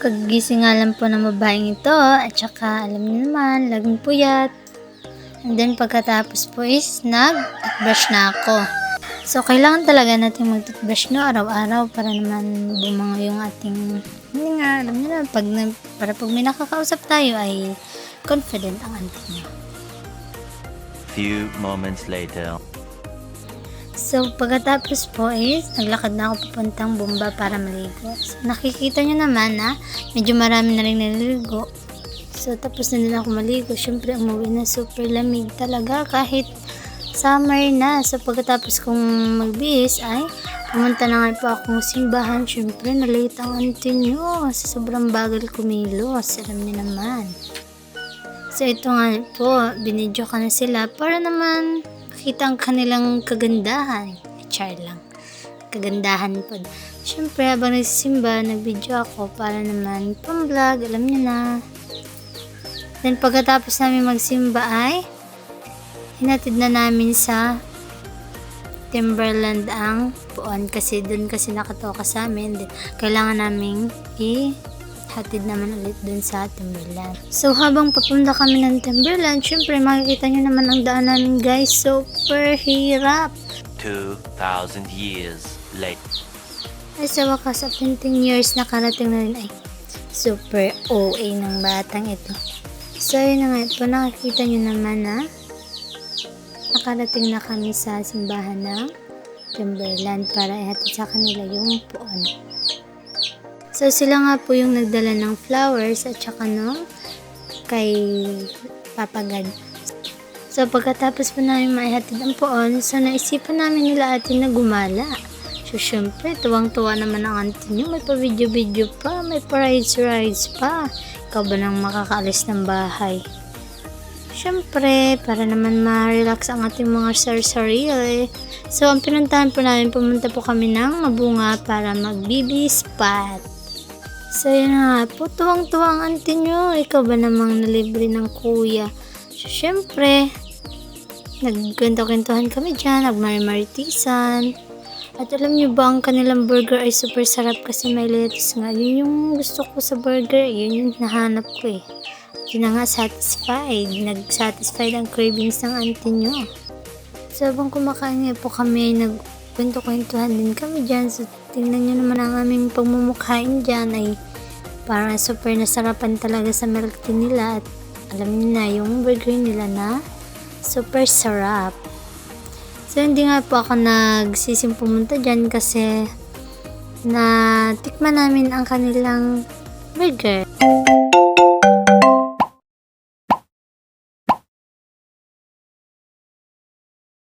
Kagigising nga lang po ng babaeng ito at saka alam niyo naman, laging puyat. And then pagkatapos po is nag-brush na ako. So, kailangan talaga natin mag-toothbrush no araw-araw para naman bumango yung ating hindi nga, alam niyo na, pag, para pag may nakakausap tayo ay confident ang auntie niyo. Few moments later. So, pagkatapos po is, naglakad na ako papuntang bomba para maligo. So, nakikita nyo naman na medyo marami na rin naliligo. So, tapos na din ako maligo. Siyempre, umuwi na super lamig talaga kahit summer na. So, pagkatapos kong magbihis ay pumunta na nga po akong simbahan. Siyempre, nalate ang auntie nyo. Sa sobrang bagal kumilos. Alam niyo naman. So, ito nga po, binidyo ka na sila para naman makita ang kanilang kagandahan. Char lang. Kagandahan po. Siyempre, habang nagsisimba, nag-video ako para naman pang-vlog. Alam niyo na. Then, pagkatapos namin magsimba ay hinatid na namin sa Timberland ang puon kasi doon kasi nakatoka sa amin. Then, kailangan naming i hatid naman ulit dun sa Timberland. So, habang papunta kami ng Timberland, syempre makikita nyo naman ang daan namin guys. Super hirap. 2,000 years later. Ay, sa wakas, after 10 years, nakarating na rin ay super OA ng batang ito. So, yun na nga po, nakikita nyo naman na nakarating na kami sa simbahan ng Timberland para ihatid sa kanila yung puon. So, sila nga po yung nagdala ng flowers at saka no, kay Papa God. So, pagkatapos po namin maihatid ang poon, so naisipan namin nila atin na gumala. So, syempre, tuwang-tuwa naman ang auntie nyo. May pa-video-video pa, may pa-rides-rides pa. Ikaw ba nang makakaalis ng bahay? Syempre, para naman ma-relax ang ating mga sar-sarili. So, ang pinuntahan po namin, pumunta po kami ng mabunga para mag-BB spot. So, yun na nga po, tuwang-tuwa ang auntie nyo. Ikaw ba namang nalibre ng kuya? So, syempre, nagkwento-kwentuhan kami dyan, nagmarimaritisan. At alam niyo ba, ang kanilang burger ay super sarap kasi may lettuce nga. Yun yung gusto ko sa burger, yun yung nahanap ko eh. Yun na nga, satisfied. Nag-satisfied ang cravings ng auntie nyo. So, habang kumakain nga po kami, nagkwento-kwentuhan din kami dyan. So, tingnan nyo naman ang aming pagmumukhain dyan ay parang super nasarapan talaga sa milk tea nila. At alam niyo na, yung burger nila na super sarap. So, hindi nga po ako nagsisim pumunta dyan kasi na tikman namin ang kanilang burger.